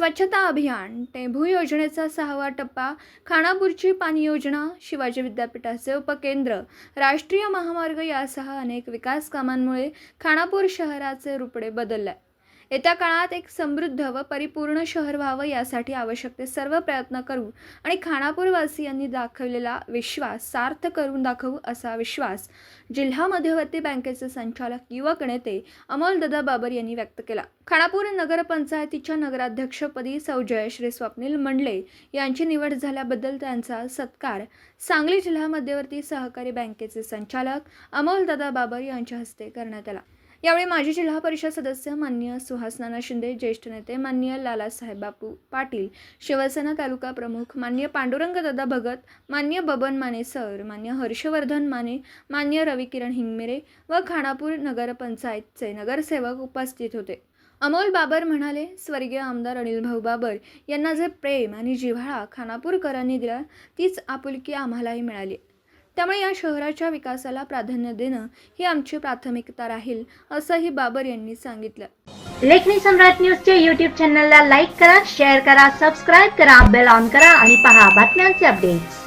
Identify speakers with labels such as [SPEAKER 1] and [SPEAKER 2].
[SPEAKER 1] स्वच्छता अभियान टेंभू योजनेचा सहावा टप्पा खानापूरची पाणी योजना शिवाजी विद्यापीठाचे उपकेंद्र राष्ट्रीय महामार्ग यासह अनेक विकास कामांमुळे खानापूर शहराचे रुपडे बदलले. येत्या काळात एक समृद्ध व परिपूर्ण शहर व्हावं यासाठी आवश्यक ते सर्व प्रयत्न करू आणि खानापूरवासियांनी दाखवलेला विश्वास सार्थ करून दाखवू असा विश्वास जिल्हा मध्यवर्ती बँकेचे संचालक युवक नेते अमोलदादा बाबर यांनी व्यक्त केला. खानापूर नगरपंचायतीच्या नगराध्यक्षपदी सौ. जयश्री स्वप्नील मंडले यांची निवड झाल्याबद्दल त्यांचा सत्कार सांगली जिल्हा मध्यवर्ती सहकारी बँकेचे संचालक अमोलदादा बाबर यांच्या हस्ते करण्यात आला. यावेळी माजी जिल्हा परिषद सदस्य मान्य सुहास नाना शिंदे ज्येष्ठ नेते मान्य लालासाहेब बापू पाटील शिवसेना तालुका प्रमुख मान्य पांडुरंग दादा भगत मान्य बबन माने सर मान्य हर्षवर्धन माने मान्य रविकिरण हिंगमिरे व खानापूर नगरपंचायतचे नगरसेवक उपस्थित होते. अमोल बाबर म्हणाले स्वर्गीय आमदार अनिलभाऊ बाबर यांना जे प्रेम आणि जिव्हाळा खानापूरकरांनी दिला तीच आपुलकी आम्हालाही मिळाली. त्यामुळे या शहराच्या विकासाला प्राधान्य देणं ही आमची प्राथमिकता राहील असंही बाबर यांनी सांगितलं.
[SPEAKER 2] लेखनी सम्राट न्यूजच्या युट्यूब चॅनलला लाईक करा शेअर करा सबस्क्राईब करा बेल ऑन करा आणि पहा बातम्यांचे अपडेट्स